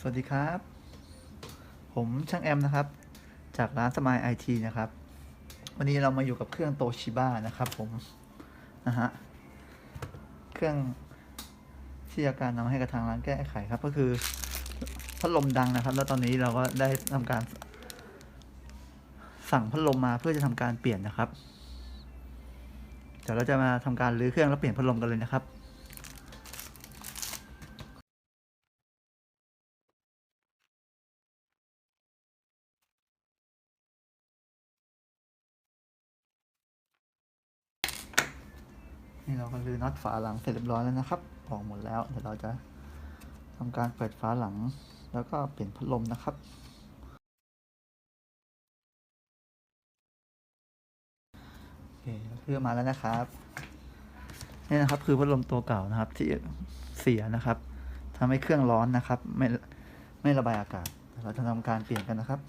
สวัสดีครับ ผมช่างแอมนะครับ จากร้านสมายไอทีนะครับ วันนี้เรามาอยู่กับเครื่องโตชิบ้านะครับผมนะฮะเครื่องที่อาการนำให้กับทางร้านแก้ไขครับ ก็คือพัดลมดังนะครับ แล้วตอนนี้เราก็ได้ทำการ สั่งพัดลมมาเพื่อจะทำการเปลี่ยนนะครับเดี๋ยวเราจะมาทำการรื้อเครื่องแล้วเปลี่ยนพัดลมกันเลยนะครับ นี่เราก็รื้อน็อตฝาหลังเสร็จเรียบร้อยแล้วนะครับออกหมดแล้วเดี๋ยวเราจะทำการเปิดฝาหลัง แล้วก็เปลี่ยนพัดลมนะครับ โอเคเครื่องมาแล้วนะครับนี่นะครับคือพัดลมตัวเก่านะครับที่เสียนะครับทำให้เครื่องร้อนนะครับ ไม่ไม่ระบายอากาศเดี๋ยวเราจะทำการเปลี่ยนกันนะครับ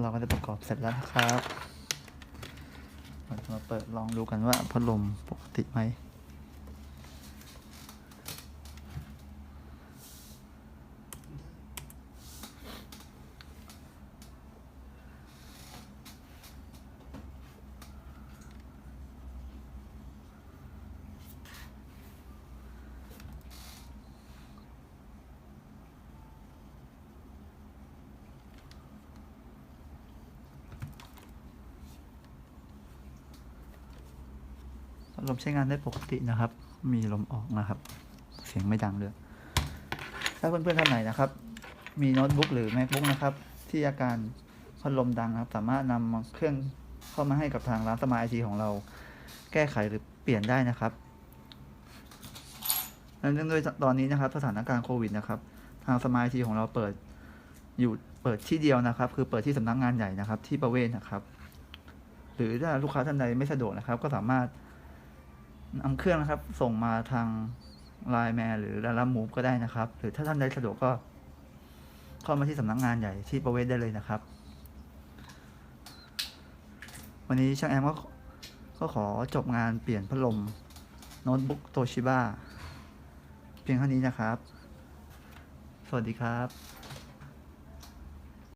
เราก็จะประกอบเสร็จแล้วนะครับเราจะมาเปิดลองดูกันว่าพัดลมปกติไหม ลมใช้งานได้ปกตินะครับ มีลมออกนะครับ เสียงไม่ดังเลยถ้าเพื่อนๆท่านไหนนะครับ มีโน้ตบุ๊กหรือ macbook นะครับ ที่อาการพัดลมดังนะครับ สามารถนำเครื่องเข้ามาให้กับทางร้านสมายไอทีของเรา แก้ไขหรือเปลี่ยนได้นะครับและเนื่องด้วยตอนนี้นะครับ สถานการณ์โควิดนะครับ ทางสมายไอทีของเราเปิดอยู่เปิดที่เดียวนะครับ คือเปิดที่สำนักงานใหญ่นะครับ ที่ประเวศนะครับ หรือถ้าลูกค้าท่านใดไม่สะดวกนะครับ ก็สามารถ นำเครื่องนะครับ ส่งมาทางไลน์แมนหรือลาลามูฟก็ได้นะครับ หรือถ้าท่านใดสะดวกก็ เข้ามาที่สำนักงานใหญ่ที่ประเวศได้เลยนะครับ วันนี้ช่างแอมก็ก็ขอจบงานเปลี่ยนพัดลมโน้ตบุ๊กโตชิบ้าเพียงเท่านี้นะครับ สวัสดีครับ